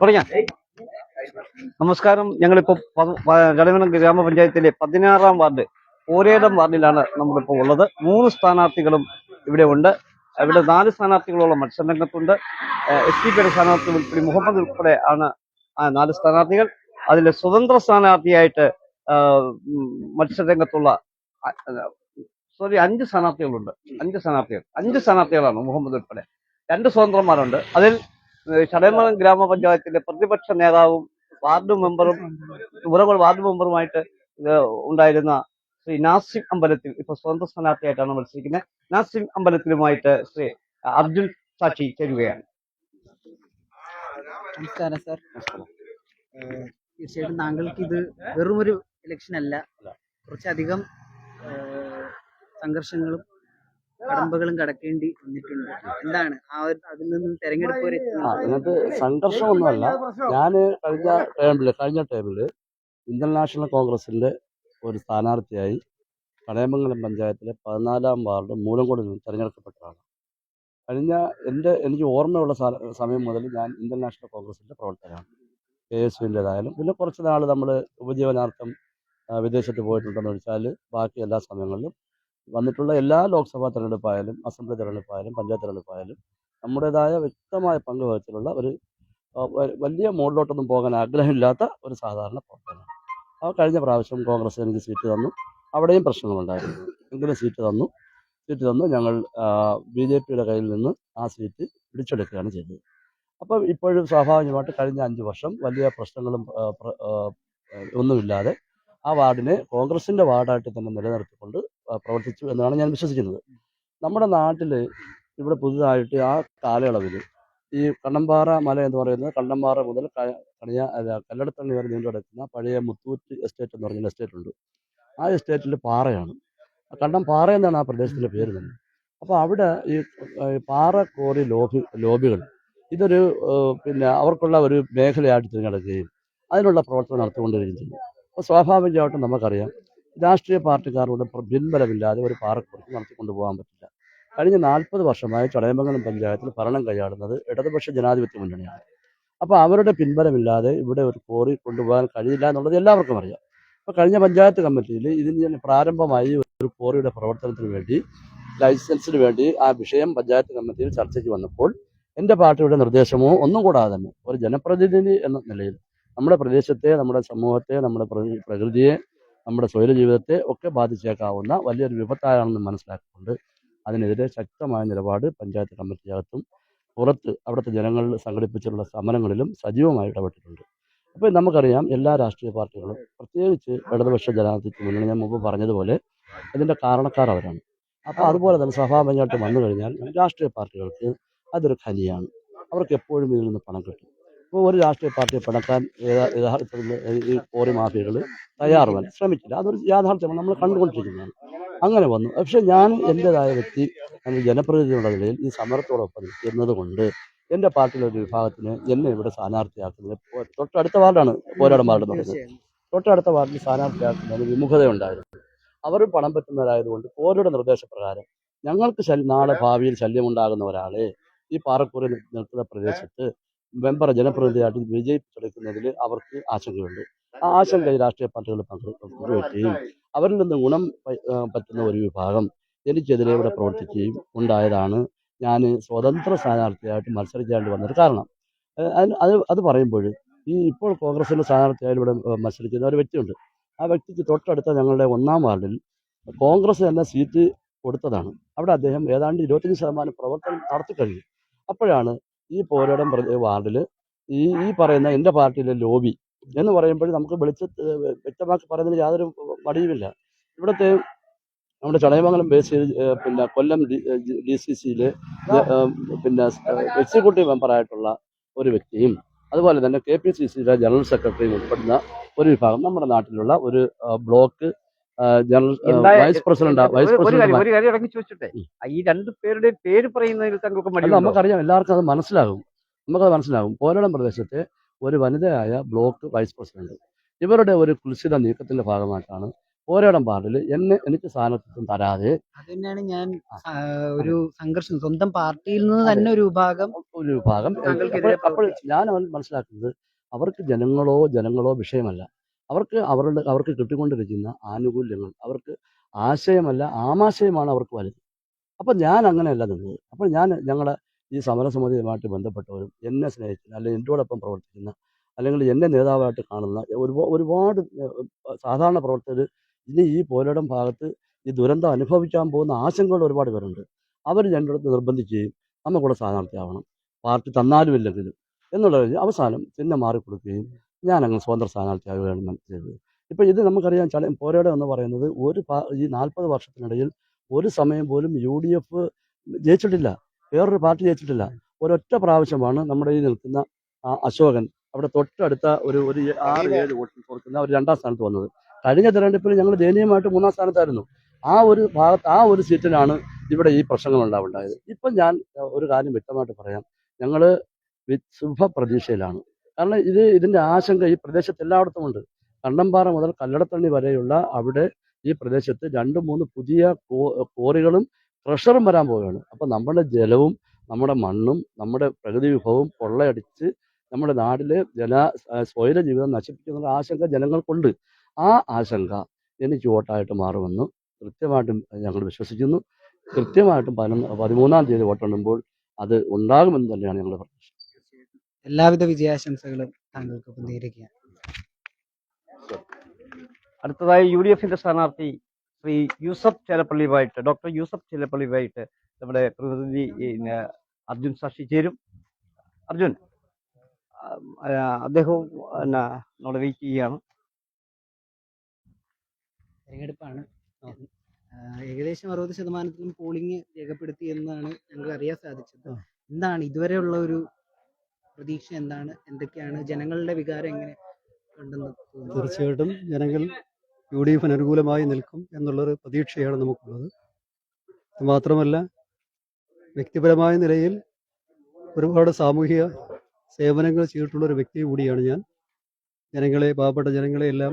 പറഞ്ഞ? നമസ്കാരം. ഞങ്ങളിപ്പോ ജലമനം ഗ്രാമപഞ്ചായത്തിലെ പതിനാറാം വാർഡ് ഓരേടം വാർഡിലാണ് നമ്മളിപ്പോൾ ഉള്ളത്. മൂന്ന് സ്ഥാനാർത്ഥികളും ഇവിടെ ഉണ്ട്. ഇവിടെ നാല് സ്ഥാനാർത്ഥികളോളം മത്സരരംഗത്തുണ്ട്. എസ് ഡി പിയുടെ സ്ഥാനാർത്ഥി ഉൾപ്പെടെ മുഹമ്മദ് ഉൾപ്പെടെ ആണ് ആ നാല് സ്ഥാനാർത്ഥികൾ. അതിൽ സ്വതന്ത്ര സ്ഥാനാർത്ഥിയായിട്ട് മത്സരരംഗത്തുള്ള സോറി അഞ്ച് സ്ഥാനാർത്ഥികളുണ്ട്. അഞ്ച് സ്ഥാനാർത്ഥികൾ. അഞ്ച് സ്ഥാനാർത്ഥികളാണ് മുഹമ്മദ് ഉൾപ്പെടെ. രണ്ട് സ്വതന്ത്രന്മാരുണ്ട്. അതിൽ ചടയമംഗലം ഗ്രാമപഞ്ചായത്തിലെ പ്രതിപക്ഷ നേതാവും വാർഡ് മെമ്പറും ഉറവൾ വാർഡ് മെമ്പറുമായിട്ട് ഉണ്ടായിരുന്ന ശ്രീ നാസിം അമ്പലത്തിൽ ഇപ്പൊ സ്വതന്ത്ര സ്ഥാനാർത്ഥിയായിട്ടാണ് മത്സരിക്കുന്നത്. നാസിം അമ്പലത്തിലുമായിട്ട് ശ്രീ അർജുൻ സാക്ഷി ചേരുകയാണ്. നമസ്കാരം സാർ. തീർച്ചയായിട്ടും താങ്കൾക്ക് ഇത് വെറുമൊരു ഇലക്ഷൻ അല്ല. കുറച്ചധികം സംഘർഷങ്ങളും കടമ്പകളും കടക്കേണ്ടി വന്നിട്ടുണ്ട്. എന്താണ്? ആ ഒരു അതിൽ നിന്ന് തെരഞ്ഞെടുപ്പ് വരെ അതിനകത്ത് സംഘർഷമൊന്നുമല്ല. ഞാൻ കഴിഞ്ഞ ടേമിൽ കഴിഞ്ഞ ടേമിൽ ഇന്ത്യൻ നാഷണൽ കോൺഗ്രസിന്റെ ഒരു സ്ഥാനാർത്ഥിയായി കടയമംഗലം പഞ്ചായത്തിലെ പതിനാലാം വാർഡ് മൂലംകോടിൽ നിന്ന് തെരഞ്ഞെടുക്കപ്പെട്ടതാണ്. കഴിഞ്ഞ എന്റെ എനിക്ക് ഓർമ്മയുള്ള സമയം മുതൽ ഞാൻ ഇന്ത്യൻ നാഷണൽ കോൺഗ്രസിന്റെ പ്രവർത്തകനാണ്. കെ എസ് യുവിന്റെതായാലും പിന്നെ കുറച്ച് നാൾ നമ്മൾ ഉപജീവനാർത്ഥം വിദേശത്ത് പോയിട്ടുണ്ടെന്ന് വെച്ചാൽ ബാക്കി എല്ലാ സമയങ്ങളിലും വന്നിട്ടുള്ള എല്ലാ ലോക്സഭാ തെരഞ്ഞെടുപ്പായാലും അസംബ്ലി തെരഞ്ഞെടുപ്പായാലും പഞ്ചായത്ത് തെരഞ്ഞെടുപ്പായാലും നമ്മുടേതായ വ്യക്തമായ പങ്ക് വഹിച്ചിട്ടുള്ള ഒരു വലിയ മുകളിലോട്ടൊന്നും പോകാൻ ആഗ്രഹമില്ലാത്ത ഒരു സാധാരണ പ്രവർത്തനമാണ് ആ കഴിഞ്ഞ പ്രാവശ്യം കോൺഗ്രസ് എനിക്ക് സീറ്റ് തന്നു. അവിടെയും പ്രശ്നങ്ങളുണ്ടായിരുന്നു. എങ്കിലും സീറ്റ് തന്നു. സീറ്റ് തന്നു. ഞങ്ങൾ ബി ജെ പിയുടെ കയ്യിൽ നിന്ന് ആ സീറ്റ് പിടിച്ചെടുക്കുകയാണ് ചെയ്തത്. അപ്പോൾ ഇപ്പോഴും സ്വാഭാവികമായിട്ട് കഴിഞ്ഞ അഞ്ച് വർഷം വലിയ പ്രശ്നങ്ങളും ഒന്നുമില്ലാതെ ആ വാർഡിനെ കോൺഗ്രസിന്റെ വാർഡായിട്ട് തന്നെ നിലനിർത്തിക്കൊണ്ട് പ്രവർത്തിച്ചു എന്നാണ് ഞാൻ വിശ്വസിക്കുന്നത്. നമ്മുടെ നാട്ടിൽ ഇവിടെ പുതുതായിട്ട് ആ കാലയളവിൽ ഈ കണ്ണമ്പാറ മല എന്ന് പറയുന്നത് കണ്ണമ്പാറ മുതൽ കണിയ കല്ലടത്തണ്ണി വരെ നീണ്ടു കിടക്കുന്ന പഴയ മുത്തൂറ്റ് എസ്റ്റേറ്റ് എന്ന് പറഞ്ഞ എസ്റ്റേറ്റ് ഉണ്ട്. ആ എസ്റ്റേറ്റിൽ പാറയാണ്. ആ കണ്ടം പാറ എന്നാണ് ആ പ്രദേശത്തിന്റെ പേര് തന്നെ. അപ്പോൾ അവിടെ ഈ പാറ കോറി ലോബി ലോബികൾ ഇതൊരു പിന്നെ അവർക്കുള്ള ഒരു മേഖലയായിട്ട് തിരഞ്ഞെടുക്കുകയും അതിനുള്ള പ്രവർത്തനം നടത്തിക്കൊണ്ടിരിക്കുകയും ചെയ്യും അപ്പോൾ സ്വാഭാവികമായിട്ടും നമുക്കറിയാം രാഷ്ട്രീയ പാർട്ടിക്കാരുടെ പിൻബലമില്ലാതെ ഒരു പാറക്കുറിച്ച് നടത്തിക്കൊണ്ടു പോകാൻ പറ്റില്ല. കഴിഞ്ഞ നാൽപ്പത് വർഷമായി ചടയമംഗലം പഞ്ചായത്തിൽ ഭരണം കൈയാളുന്നത് ഇടതുപക്ഷ ജനാധിപത്യ മുന്നണിയാണ്. അപ്പോൾ അവരുടെ പിൻബലമില്ലാതെ ഇവിടെ ഒരു കോറി കൊണ്ടുപോകാൻ കഴിയില്ല എന്നുള്ളത് എല്ലാവർക്കും അറിയാം. അപ്പോൾ കഴിഞ്ഞ പഞ്ചായത്ത് കമ്മിറ്റിയിൽ ഇതിന് പ്രാരംഭമായി ഒരു കോറിയുടെ പ്രവർത്തനത്തിന് വേണ്ടി ലൈസൻസിന് വേണ്ടി ആ വിഷയം പഞ്ചായത്ത് കമ്മിറ്റിയിൽ ചർച്ചയ്ക്ക് വന്നപ്പോൾ എന്റെ പാർട്ടിയുടെ നിർദ്ദേശമോ ഒന്നും കൂടാതെ തന്നെ ഒരു ജനപ്രതിനിധി എന്ന നിലയിൽ നമ്മുടെ പ്രദേശത്തെ നമ്മുടെ സമൂഹത്തെ നമ്മുടെ പ്രകൃതിയെ നമ്മുടെ സ്വൈര ജീവിതത്തെ ഒക്കെ ബാധിച്ചേക്കാവുന്ന വലിയൊരു വിപത്താണെന്ന് മനസ്സിലാക്കിക്കൊണ്ട് അതിനെതിരെ ശക്തമായ നിലപാട് പഞ്ചായത്ത് കമ്മിറ്റിയകത്തും പുറത്ത് അവിടുത്തെ ജനങ്ങൾ സംഘടിപ്പിച്ചിട്ടുള്ള സമരങ്ങളിലും സജീവമായി ഇടപെട്ടിട്ടുണ്ട്. അപ്പോൾ നമുക്കറിയാം എല്ലാ രാഷ്ട്രീയ പാർട്ടികളും പ്രത്യേകിച്ച് ഇടതുപക്ഷ ജനാധിപത്യ മുന്നണി ഞാൻ മുമ്പ് പറഞ്ഞതുപോലെ അതിന്റെ കാരണക്കാർ അവരാണ്. അപ്പോൾ അതുപോലെ തന്നെ സഭാപഞ്ചായത്ത് വന്നു കഴിഞ്ഞാൽ രാഷ്ട്രീയ പാർട്ടികൾക്ക് അതൊരു ഖനിയാണ്. അവർക്ക് എപ്പോഴും ഇതിൽ നിന്ന് പണം കിട്ടും. ഒരു രാഷ്ട്രീയ പാർട്ടിയെ പിണക്കാൻ ഈ കോറി മാഫിയകൾ തയ്യാറുമല്ല. ശ്രമിച്ചില്ല. അതൊരു യാഥാർത്ഥ്യമാണ്. നമ്മൾ കണ്ടുകൊണ്ടിരിക്കുന്നതാണ്. അങ്ങനെ വന്നു. പക്ഷേ ഞാൻ എന്റെതായ വ്യക്തി ജനപ്രതിനിധിയുടെ നിലയിൽ ഈ സമരത്തോടൊപ്പം നിൽക്കുന്നത് കൊണ്ട് എന്റെ പാർട്ടിയിലെ ഒരു വിഭാഗത്തിന് എന്നെ ഇവിടെ സ്ഥാനാർത്ഥിയാക്കുന്നത് തൊട്ടടുത്ത വാർഡാണ് പോരാടം വാർഡ് തീർച്ചയായും. തൊട്ടടുത്ത വാർഡിൽ സ്ഥാനാർത്ഥിയാക്കുന്നതിന് വിമുഖതയുണ്ടായിരുന്നു. അവർ പണം പറ്റുന്നവരായതുകൊണ്ട് ഓരോരുടെ നിർദ്ദേശപ്രകാരം ഞങ്ങൾക്ക് നാളെ ഭാവിയിൽ ശല്യമുണ്ടാകുന്ന ഒരാളെ ഈ പാറക്കൂറിൽ നിൽക്കുന്ന പ്രദേശത്ത് മെമ്പർ ജനപ്രതിനിധിയായിട്ട് വിജയിപ്പിച്ചെടുക്കുന്നതിൽ അവർക്ക് ആശങ്കയുണ്ട്. ആ ആശങ്ക രാഷ്ട്രീയ പാർട്ടികൾ പങ്കുവയ്ക്കുകയും അവരിൽ നിന്ന് ഗുണം പറ്റുന്ന ഒരു വിഭാഗം എനിക്കെതിരെ ഇവിടെ പ്രവർത്തിക്കുകയും ഉണ്ടായതാണ്. ഞാൻ സ്വതന്ത്ര സ്ഥാനാർത്ഥിയായിട്ട് മത്സരിക്കേണ്ടി വന്നൊരു കാരണം. അത് അത് പറയുമ്പോൾ ഈ ഇപ്പോൾ കോൺഗ്രസിന്റെ സ്ഥാനാർത്ഥിയായി ഇവിടെ മത്സരിക്കുന്ന ഒരു വ്യക്തിയുണ്ട്. ആ വ്യക്തിക്ക് തൊട്ടടുത്ത ഞങ്ങളുടെ ഒന്നാം വാർഡിൽ കോൺഗ്രസ് തന്നെ സീറ്റ് കൊടുത്തതാണ്. അവിടെ അദ്ദേഹം ഏതാണ്ട് ഇരുപത്തഞ്ച് ശതമാനം പ്രവർത്തനം നടത്തിക്കഴിഞ്ഞു. അപ്പോഴാണ് ഈ പോരാടം വാർഡിൽ ഈ ഈ പറയുന്ന എന്റെ പാർട്ടിയിലെ ലോബി എന്ന് പറയുമ്പോൾ നമുക്ക് വെളിച്ച വ്യക്തമാക്കി പറയുന്നതിന് യാതൊരു മടിയുമില്ല. ഇവിടുത്തെ നമ്മുടെ ചടയമംഗലം ബേസ് ചെയ്ത് പിന്നെ കൊല്ലം ഡി സി സിയിലെ പിന്നെ എക്സിക്യൂട്ടീവ് മെമ്പറായിട്ടുള്ള ഒരു വ്യക്തിയും അതുപോലെ തന്നെ കെ പി സി സിയിലെ ജനറൽ സെക്രട്ടറിയും ഉൾപ്പെടുന്ന ഒരു വിഭാഗം നമ്മുടെ നാട്ടിലുള്ള ഒരു block general vice president vice ഒരു- ഒരു കാര്യം പ്രസിഡന്റ് ഒരു കാര്യം ഇടയ്ക്ക് ചോദിച്ചോട്ടെ? ഈ രണ്ട് പേരുടെ പേര് പറയുന്നതിൽ താങ്കൾക്ക് നമുക്കറിയാം. എല്ലാവർക്കും അത് മനസ്സിലാകും. നമുക്കത് മനസ്സിലാകും. പോരാടം പ്രദേശത്തെ ഒരു വനിതയായ ബ്ലോക്ക് വൈസ് പ്രസിഡന്റ്. ഇവരുടെ ഒരു കുൽസിത നീക്കത്തിന്റെ ഭാഗമായിട്ടാണ് പോരാടം പാർട്ടിയിൽ എന്നെ എനിക്ക് സ്ഥാനത്തും തരാതെ അതന്നെയാണ് ഞാൻ ഒരു സംഘർഷം സ്വന്തം പാർട്ടിയിൽ നിന്ന് തന്നെ ഒരു വിഭാഗം ഒരു വിഭാഗം. അപ്പോൾ- ഞാൻ മനസ്സിലാക്കുന്നത് അവർക്ക് ജനങ്ങളോ ജനങ്ങളോ വിഷയമല്ല. അവർക്ക് അവരുടെ അവർക്ക് കിട്ടിക്കൊണ്ടിരിക്കുന്ന ആനുകൂല്യങ്ങൾ അവർക്ക് ആശയമല്ല ആമാശയമാണ് അവർക്ക് വലുത്. അപ്പം ഞാൻ അങ്ങനെയല്ല നിന്നത്. അപ്പോൾ ഞാൻ ഞങ്ങളെ ഈ സമരസമിതിയുമായിട്ട് ബന്ധപ്പെട്ടവരും എന്നെ സ്നേഹിക്കുന്ന അല്ലെങ്കിൽ എന്നോടൊപ്പം പ്രവർത്തിക്കുന്ന അല്ലെങ്കിൽ എന്നെ നേതാവായിട്ട് കാണുന്ന ഒരുപാട് സാധാരണ പ്രവർത്തകർ ഇനി ഈ പോരാടം ഭാഗത്ത് ഈ ദുരന്തം അനുഭവിക്കാൻ പോകുന്ന ആശങ്കകൾ ഒരുപാട് പേരുണ്ട്. അവർ എന്റെ അടുത്ത് നിർബന്ധിക്കുകയും നമുക്കൂടെ സ്ഥാനാർത്ഥിയാവണം പാർട്ടി തന്നാലും ഇല്ലെങ്കിലും എന്നുള്ള അവസാനം ചിഹ്നം മാറിക്കൊടുക്കുകയും ഞാൻ അങ്ങ് സ്വതന്ത്ര സ്ഥാനാർത്ഥിയായി ഗവൺമെന്റ് ചെയ്തത്. ഇപ്പോൾ ഇത് നമുക്കറിയാം ചള പോരാടം എന്ന് പറയുന്നത് ഒരു ഈ നാൽപ്പത് വർഷത്തിനിടയിൽ ഒരു സമയം പോലും യു ഡി എഫ് ജയിച്ചിട്ടില്ല. വേറൊരു പാർട്ടി ജയിച്ചിട്ടില്ല. ഒരൊറ്റ പ്രാവശ്യമാണ് നമ്മുടെ ഈ നിൽക്കുന്ന അശോകൻ അവിടെ തൊട്ടടുത്ത ഒരു ഒരു ആറ് ഏഴ് വോട്ടിൽ കൊടുക്കുന്ന ഒരു രണ്ടാം സ്ഥാനത്ത് വന്നത്. കഴിഞ്ഞ തെരഞ്ഞെടുപ്പിൽ ഞങ്ങൾ ദയനീയമായിട്ട് മൂന്നാം സ്ഥാനത്തായിരുന്നു. ആ ഒരു ഭാഗത്ത് ആ ഒരു സീറ്റിലാണ് ഇവിടെ ഈ പ്രശ്നങ്ങൾ ഉണ്ടാവുണ്ടായത് ഇപ്പം ഞാൻ ഒരു കാര്യം വ്യക്തമായിട്ട് പറയാം. ഞങ്ങൾ ശുഭ പ്രതീക്ഷയിലാണ് കാരണം ഇത് ഇതിന്റെ ആശങ്ക ഈ പ്രദേശത്ത് എല്ലായിടത്തും ഉണ്ട്. കണ്ണമ്പാറ മുതൽ കല്ലടത്തണ്ണി വരെയുള്ള അവിടെ ഈ പ്രദേശത്ത് രണ്ട് മൂന്ന് പുതിയ കോറികളും പ്രഷറും വരാൻ പോവുകയാണ്. അപ്പോൾ നമ്മുടെ ജലവും നമ്മുടെ മണ്ണും നമ്മുടെ പ്രകൃതി വിഭവവും കൊള്ളയടിച്ച് നമ്മുടെ നാടിലെ ജന സ്വൈര ജീവിതം നശിപ്പിക്കുന്ന ആശങ്ക ജനങ്ങൾക്കുണ്ട്. ആ ആശങ്ക എനിക്ക് വോട്ടായിട്ട് മാറുമെന്ന് കൃത്യമായിട്ടും ഞങ്ങൾ വിശ്വസിക്കുന്നു. കൃത്യമായിട്ടും പതിനൊന്ന് പതിമൂന്നാം തീയതി വോട്ടെണ്ണുമ്പോൾ അത് ഉണ്ടാകുമെന്ന് തന്നെയാണ് ഞങ്ങൾ പ്രതീക്ഷ എല്ലാവിധ വിജയാശംസകളും താങ്കൾക്കൊപ്പം നേരുകയാണ്. അടുത്തതായി യു ഡി എഫിന്റെ സ്ഥാനാർത്ഥി ശ്രീ യൂസഫ് ചേലപ്പള്ളിയുമായിട്ട് ഡോക്ടർ യൂസഫ് ചേലപ്പള്ളിയുമായിട്ട് നമ്മുടെ പ്രതിനിധി അർജുൻ സാക്ഷി ചേരും. അർജുൻ അദ്ദേഹവും നമ്മുടെ വെയിറ്റ് ചെയ്യുകയാണ്. തെരഞ്ഞെടുപ്പാണ്. ഏകദേശം അറുപത് ശതമാനത്തിലും പോളിംഗ് രേഖപ്പെടുത്തി എന്നാണ് ഞങ്ങൾക്ക് അറിയാൻ സാധിച്ചത് എന്താണ് ഇതുവരെയുള്ള ഒരു പ്രതീക്ഷ എന്താണ്? എന്തൊക്കെയാണ്? ജനങ്ങളുടെ വികാരം എങ്ങനെ തീർച്ചയായിട്ടും ജനങ്ങൾ യു ഡി എഫിന് അനുകൂലമായി നിൽക്കും എന്നുള്ളൊരു പ്രതീക്ഷയാണ് നമുക്കുള്ളത്. മാത്രമല്ല വ്യക്തിപരമായ നിലയിൽ ഒരുപാട് സാമൂഹിക സേവനങ്ങൾ ചെയ്തിട്ടുള്ള ഒരു വ്യക്തി കൂടിയാണ് ഞാൻ. ജനങ്ങളെ പാവപ്പെട്ട ജനങ്ങളെ എല്ലാം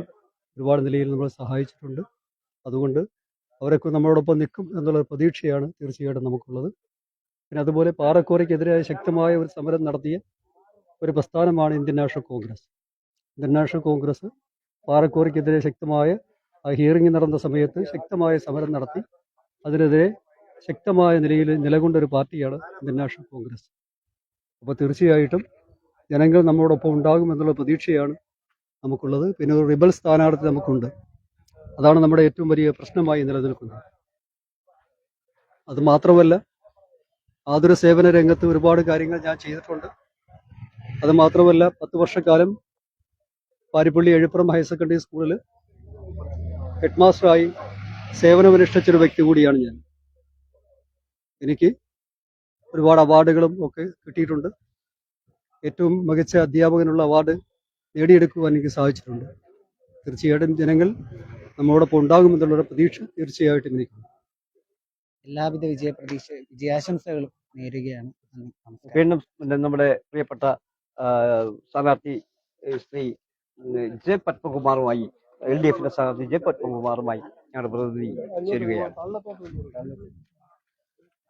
ഒരുപാട് നിലയിൽ നമ്മൾ സഹായിച്ചിട്ടുണ്ട്. അതുകൊണ്ട് അവരൊക്കെ നമ്മളോടൊപ്പം നിൽക്കും എന്നുള്ള പ്രതീക്ഷയാണ് തീർച്ചയായിട്ടും നമുക്കുള്ളത്. പിന്നെ അതുപോലെ പാറക്കോറയ്ക്കെതിരായ ശക്തമായ ഒരു സമരം നടത്തിയ ഒരു പ്രസ്ഥാനമാണ് Indian National Congress. Indian National Congress പാറക്കോറിക്കെതിരെ ശക്തമായ ഹിയറിംഗ് നടന്ന സമയത്ത് ശക്തമായ സമരം നടത്തി. അതിനെതിരെ ശക്തമായ നിലയിൽ നിലകൊണ്ട ഒരു പാർട്ടിയാണ് ഇന്ത്യൻ നാഷണൽ കോൺഗ്രസ്. അപ്പോൾ തീർച്ചയായിട്ടും ജനങ്ങൾ നമ്മളോടൊപ്പം ഉണ്ടാകും എന്നുള്ള പ്രതീക്ഷയാണ് നമുക്കുള്ളത്. പിന്നെ ഒരു റിബൽ സ്ഥാനാർത്ഥി നമുക്കുണ്ട്. അതാണ് നമ്മുടെ ഏറ്റവും വലിയ പ്രശ്നമായി നിലനിൽക്കുന്നത്. അത് മാത്രമല്ല ആതുര സേവന രംഗത്ത് ഒരുപാട് കാര്യങ്ങൾ ഞാൻ ചെയ്തിട്ടുണ്ട്. അത് മാത്രമല്ല പത്ത് വർഷക്കാലം പാരിപ്പള്ളി എഴുപ്പുറം ഹയർ സെക്കൻഡറി സ്കൂളിൽ ഹെഡ് മാസ്റ്ററായി സേവനമനുഷ്ഠിച്ചൊരു വ്യക്തി കൂടിയാണ് ഞാൻ. എനിക്ക് ഒരുപാട് അവാർഡുകളും ഒക്കെ കിട്ടിയിട്ടുണ്ട്. ഏറ്റവും മികച്ച അധ്യാപകനുള്ള അവാർഡ് നേടിയെടുക്കുവാൻ എനിക്ക് സാധിച്ചിട്ടുണ്ട്. തീർച്ചയായിട്ടും ജനങ്ങൾ നമ്മോടൊപ്പം ഉണ്ടാകുമെന്നുള്ളൊരു പ്രതീക്ഷ തീർച്ചയായിട്ടും എനിക്കുണ്ട്. എല്ലാവിധ വിജയ പ്രതീക്ഷ വിജയാശംസകളും നേരുകയാണ്. വീണ്ടും നമ്മുടെ പ്രിയപ്പെട്ട സ്ഥാനാർത്ഥി ശ്രീ ജെ പത്മകുമാറുമായി എൽ ഡി എഫിന്റെ സ്ഥാനാർത്ഥി ജെ പത്മകുമാറുമായി ഞങ്ങളുടെ പ്രതിനിധി ചേരുകയാണ്.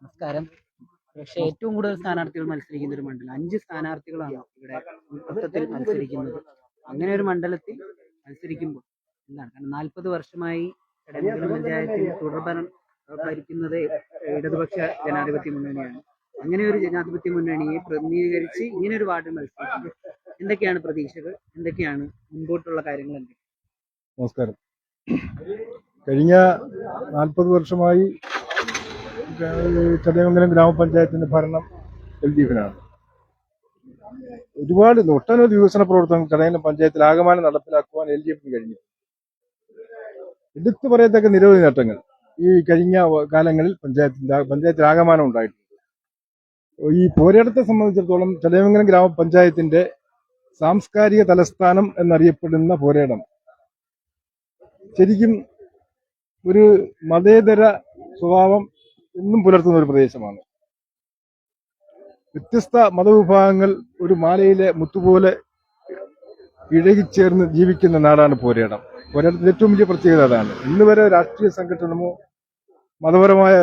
നമസ്കാരം. പക്ഷേ ഏറ്റവും കൂടുതൽ സ്ഥാനാർത്ഥികൾ മത്സരിക്കുന്ന ഒരു മണ്ഡലം. അഞ്ച് സ്ഥാനാർത്ഥികളാണ് ഇവിടെ മൊത്തത്തിൽ മത്സരിക്കുന്നത്. അങ്ങനെ ഒരു മണ്ഡലത്തിൽ മത്സരിക്കുമ്പോൾ എന്താണ്? കാരണം നാൽപ്പത് വർഷമായി പഞ്ചായത്തിൽ തുടർഭരണം ഭരിക്കുന്നത് ഇടതുപക്ഷ ജനാധിപത്യ മുന്നണിയാണ്. അങ്ങനെ ഒരു ജനാധിപത്യ മുന്നണിയെ പ്രതിനിധീകരിച്ച് ഇങ്ങനെ ഒരു വാർഡിൽ മത്സരിക്കുന്നത് എന്തൊക്കെയാണ് പ്രതീക്ഷകൾ? എന്തൊക്കെയാണ് മുൻപോട്ടുള്ള കാര്യങ്ങൾ നമസ്കാരം. കഴിഞ്ഞ നാൽപ്പത് വർഷമായി ചടയമംഗലം ഗ്രാമപഞ്ചായത്തിന്റെ ഭരണം എൽ ഡി എഫിനാണ്. ഒരുപാട് ഒട്ടനവധി വികസന പ്രവർത്തനങ്ങൾ ചടയമംഗലം പഞ്ചായത്തിൽ ആകമാനം നടപ്പിലാക്കുവാൻ എൽ ഡി എഫിന് കഴിഞ്ഞു. എടുത്തു പറയത്തക്ക നിരവധി നേട്ടങ്ങൾ ഈ കഴിഞ്ഞ കാലങ്ങളിൽ പഞ്ചായത്തിന്റെ പഞ്ചായത്തിൽ ആകമാനം ഉണ്ടായിട്ടുണ്ട്. ഈ പോരാട്ടത്തെ സംബന്ധിച്ചിടത്തോളം ചടയമംഗലം ഗ്രാമപഞ്ചായത്തിന്റെ സാംസ്കാരിക തലസ്ഥാനം എന്നറിയപ്പെടുന്ന പോരാടം. ശരിക്കും ഒരു മതേതര സ്വഭാവം എന്നും പുലർത്തുന്ന ഒരു പ്രദേശമാണ്. വ്യത്യസ്ത മതവിഭാഗങ്ങൾ ഒരു മാലയിലെ മുത്തുപോലെ ഇഴകിച്ചേർന്ന് ജീവിക്കുന്ന നാടാണ് പോരാടം. പോരാടത്തിന്റെ ഏറ്റവും വലിയ പ്രത്യേകത അതാണ്. ഇന്ന് വരെ രാഷ്ട്രീയ സംഘടനമോ മതപരമായ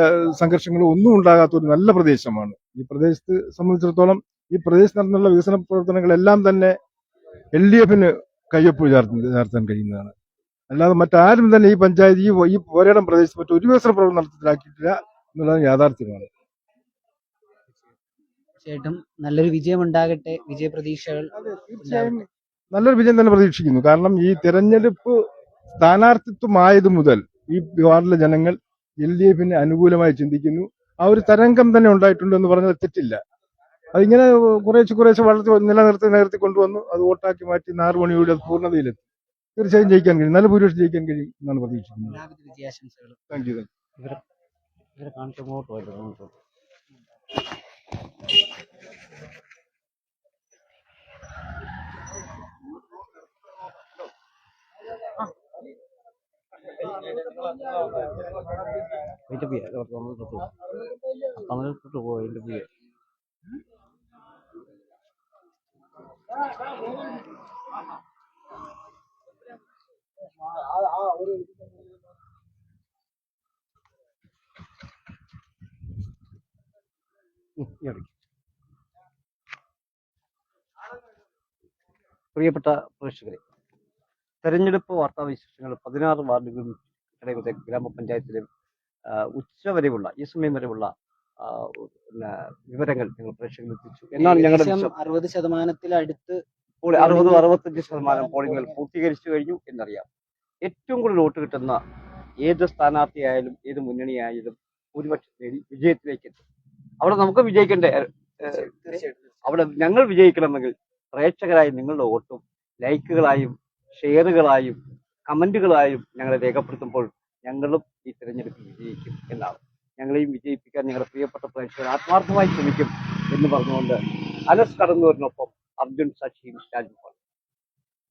സംഘർഷങ്ങളും ഒന്നും ഉണ്ടാകാത്ത ഒരു നല്ല പ്രദേശമാണ്. ഈ പ്രദേശത്ത് സംബന്ധിച്ചിടത്തോളം ഈ പ്രദേശത്ത് നടന്നുള്ള വികസന പ്രവർത്തനങ്ങളെല്ലാം തന്നെ എൽ ഡി എഫിന് കയ്യൊപ്പ് ചേർത്ത് ചേർത്താൻ കഴിയുന്നതാണ്. അല്ലാതെ മറ്റാരും തന്നെ ഈ പഞ്ചായത്ത് ഈ ഈ പോരാടം പ്രദേശത്ത് മറ്റു ഒരു വികസന പ്രവർത്തനം നടത്തിലാക്കിയിട്ടില്ല എന്നുള്ളത് യാഥാർത്ഥ്യമാണ്. തീർച്ചയായിട്ടും നല്ലൊരു വിജയം ഉണ്ടാകട്ടെ. വിജയപ്രതീക്ഷകൾ തീർച്ചയായും. നല്ലൊരു വിജയം തന്നെ പ്രതീക്ഷിക്കുന്നു. കാരണം ഈ തെരഞ്ഞെടുപ്പ് സ്ഥാനാർത്ഥിത്വമായത് മുതൽ ഈ വാർഡിലെ ജനങ്ങൾ എൽ ഡി എഫിന് അനുകൂലമായി ചിന്തിക്കുന്നു. ആ ഒരു തരംഗം തന്നെ ഉണ്ടായിട്ടുണ്ട് എന്ന് പറഞ്ഞാൽ തെറ്റില്ല. അതിങ്ങനെ കുറേശ്ശെ കുറേശ്ശെ വളർത്തി നിലനിർത്തി നിലനിർത്തി കൊണ്ടുവന്നു. അത് വോട്ടാക്കി മാറ്റി നാറ് മണിയോടെ അത് പൂർണതയിലെത്തി. തീർച്ചയായും ജയിക്കാൻ കഴിയും. നല്ല ഭൂരിപക്ഷം ജയിക്കാൻ കഴിയും എന്നാണ് പ്രതീക്ഷിക്കുന്നത്. താങ്ക് യു ഇവരെ കാണിച്ച് തമിഴ്നാട്ടിലോട്ട് പോയി ഇന്റർവ്യൂ പ്രിയപ്പെട്ട പ്രേക്ഷകരെ തെരഞ്ഞെടുപ്പ് വാർത്താവിശേഷങ്ങൾ പതിനാറ് വാർഡുകളും ഇടയുടെ ഗ്രാമപഞ്ചായത്തിലും ഉച്ച ഉച്ചവരെയുള്ള ഈ സമയം വരെയുള്ള വിവരങ്ങൾ ഞങ്ങൾ പ്രേക്ഷകരിൽ എത്തിച്ചു. എന്നാണ് ഞങ്ങളുടെ. അറുപത് ശതമാനത്തിലടുത്ത് അറുപത് അറുപത്തഞ്ച് ശതമാനം പോളിംഗുകൾ പൂർത്തീകരിച്ചു കഴിഞ്ഞു എന്നറിയാം. ഏറ്റവും കൂടുതൽ വോട്ട് കിട്ടുന്ന ഏത് സ്ഥാനാർത്ഥിയായാലും ഏത് മുന്നണിയായാലും ഭൂരിപക്ഷം നേടി വിജയത്തിലേക്ക് എത്തും. അവിടെ നമുക്ക് വിജയിക്കേണ്ട? അവിടെ ഞങ്ങൾ വിജയിക്കണമെങ്കിൽ പ്രേക്ഷകരായി നിങ്ങളുടെ വോട്ടും ലൈക്കുകളായും ഷെയറുകളായും കമന്റുകളായും ഞങ്ങളെ രേഖപ്പെടുത്തുമ്പോൾ ഞങ്ങളും ഈ തിരഞ്ഞെടുപ്പിൽ വിജയിക്കും എന്നാണ്. ഞങ്ങളെയും വിജയിപ്പിക്കാൻ ഞങ്ങളുടെ പ്രിയപ്പെട്ട പ്രേക്ഷകർ ആത്മാർത്ഥമായി ശ്രമിക്കും എന്ന് പറഞ്ഞുകൊണ്ട് അലസ് കടന്നൂരിനൊപ്പം അർജുൻ സച്ചിൻ രാജ്മോഹൻ.